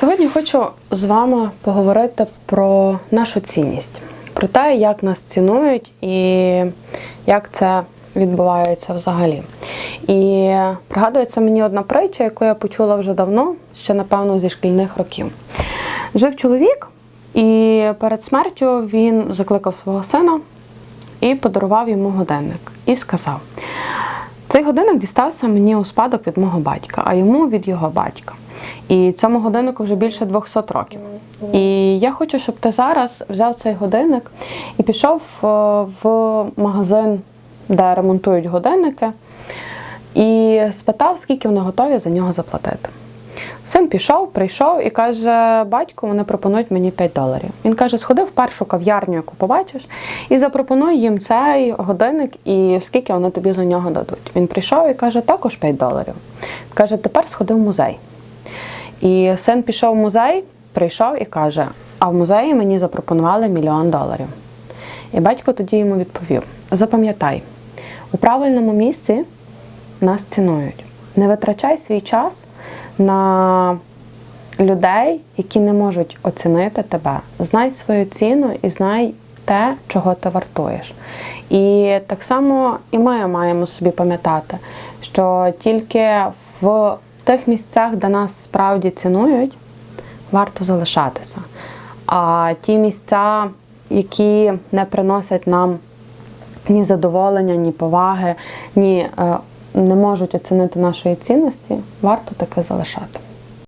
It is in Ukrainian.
Сьогодні хочу з вами поговорити про нашу цінність, про те, як нас цінують і як це відбувається взагалі. І пригадується мені одна притча, яку я почула вже давно, ще напевно зі шкільних років. Жив чоловік, і перед смертю він закликав свого сина і подарував йому годинник. І сказав: цей годинник дістався мені у спадок від мого батька, а йому від його батька. І цьому годиннику вже більше 200 років. І я хочу, щоб ти зараз взяв цей годинник і пішов е, в магазин, де ремонтують годинники, і спитав, скільки вони готові за нього заплатити. Син пішов, прийшов і каже: батько, вони пропонують мені 5 доларів. Він каже: сходи в першу кав'ярню, яку побачиш, і запропонуй їм цей годинник, і скільки вони тобі за нього дадуть. Він прийшов і каже, також 5 доларів. Каже, тепер сходи в музей. І син пішов в музей, прийшов і каже: а в музеї мені запропонували мільйон доларів. І батько тоді йому відповів: запам'ятай, у правильному місці нас цінують. Не витрачай свій час на людей, які не можуть оцінити тебе. Знай свою ціну і знай те, чого ти вартуєш. І так само і ми маємо собі пам'ятати, що тільки в тих місцях, де нас справді цінують, варто залишатися. А ті місця, які не приносять нам ні задоволення, ні поваги, ні е, не можуть оцінити нашої цінності, варто таки залишати.